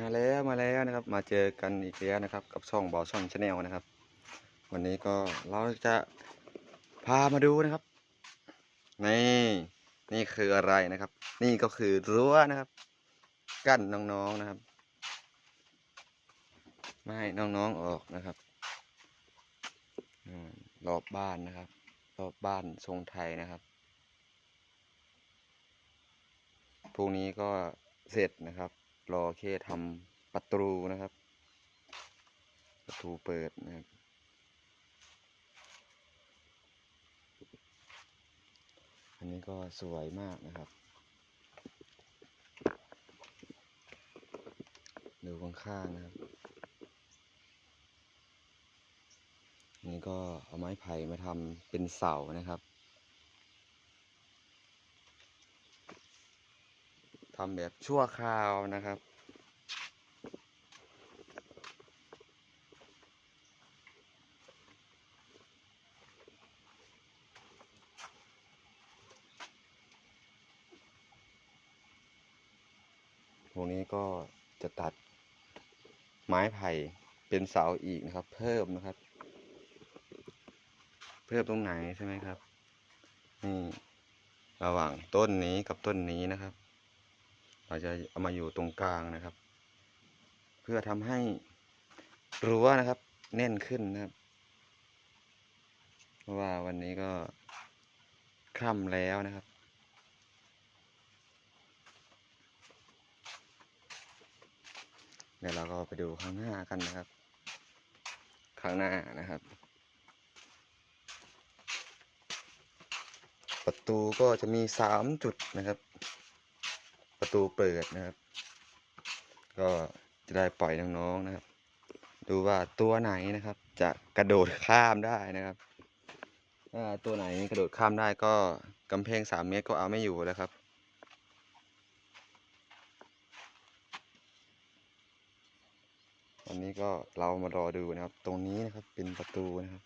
มาแล้วมาแล้วนะครับมาเจอกันอีกแล้วนะครับ กับช่องบอช่องชาแนลนะครับ วันนี้ก็เราจะพามาดูนะครับนี่นี่คืออะไรนะครับ นี่ก็คือรั้วนะครับ กั้นน้องๆนะครับ ไม่ให้น้องๆออกนะครับรอบบ้านนะครับรอบบ้านทรงไทยนะครับพรุ่งนี้ก็เสร็จนะครับ รอแค่ทำประตูนะครับ ประตูเปิดนะครับอันนี้ก็สวยมากนะครับ ดูข้างๆนะครับนี่ก็เอาไม้ไผ่มาทำเป็นเสานะครับ ทำแบบชั่วคราวนะครับ ตรงนี้ก็จะตัดไม้ไผ่เป็นเสาอีกนะครับ เพิ่มนะครับ เพิ่มตรงไหนใช่ไหมครับนี่ระหว่างต้นนี้กับต้นนี้นะครับ เราจะเอามาอยู่ตรงกลางนะครับ เพื่อทำให้รั้วนะครับ แน่นขึ้นนะครับ เพราะว่าวันนี้ก็ค่ำแล้วนะครับเดี๋ยวเราก็ไปดูข้างหน้ากันนะครับ ข้างหน้านะครับ ประตูก็จะมีสามจุดนะครับ ประตูเปิดนะครับ ก็จะได้ปล่อยน้องๆนะครับ ดูว่าตัวไหนนะครับ จะกระโดดข้ามได้นะครับถ้าตัวไหนกระโดดข้ามได้ก็กำแพงสามเมตรก็เอาไม่อยู่แล้วครับวันนี้ก็เรามารอดูนะครับ ตรงนี้นะครับเป็นประตูนะครับ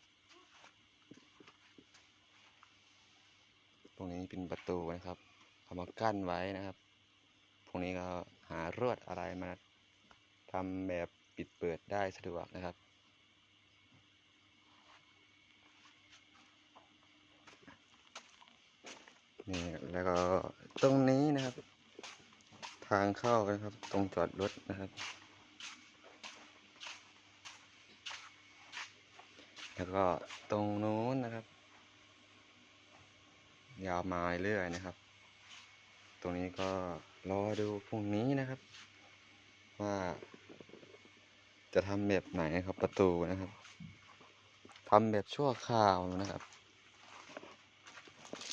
ตรงนี้เป็นประตูนะครับเอามากั้นไว้นะครับ พวกนี้ก็หารวดอะไรมาทำแบบปิดเปิดได้สะดวกนะครับ นี่แล้วก็ตรงนี้นะครับ ทางเข้านะครับ ตรงจอดรถนะครับ แล้วก็ตรงนู้นนะครับ ยาวมาเรื่อยนะครับ ตรงนี้ก็รอดูพรุ่งนี้นะครับ ว่า จะทำแบบไหนครับประตูนะครับทำแบบชั่วคราวนะครับ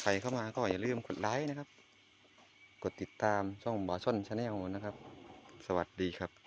ใครเข้ามาก็อย่าลืมกดไลค์นะครับ กดติดตามช่องบอช่อนชาแนลนะครับ สวัสดีครับ